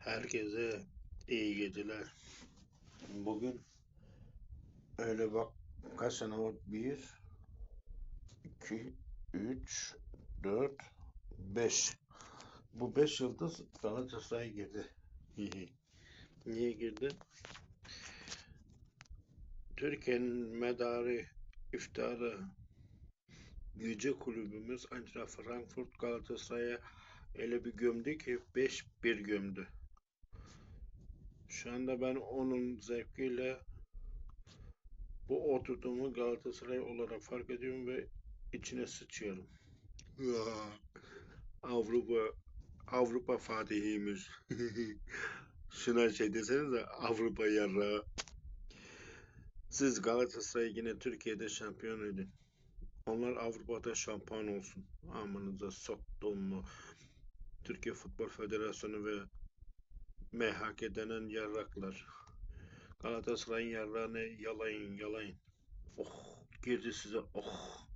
Herkese iyi geceler. Bugün öyle bak kaç sene var? Bir, iki, üç, dört, beş. Bu beş yıldız Galatasaray'a girdi. Niye girdi? Türkiye'nin medarı, iftiharı, yüce kulübümüz Eintracht Frankfurt Galatasaray'a öyle bir gömdü ki 5-1 gömdü. Şu anda ben onun zevkiyle bu oturduğumu Galatasaray olarak fark ediyorum ve içine sıçıyorum. Avrupa Avrupa Fatihiymiş. Şuna şey desenize Avrupa yarrağı. Siz Galatasaray yine Türkiye'de şampiyon edin. Onlar Avrupa'da şampiyon olsun. Amanıza soktum mu? Türkiye Futbol Federasyonu ve MHK denen yarraklar. Galatasaray'ın yarrağını yalayın yalayın. Oh girdi size oh.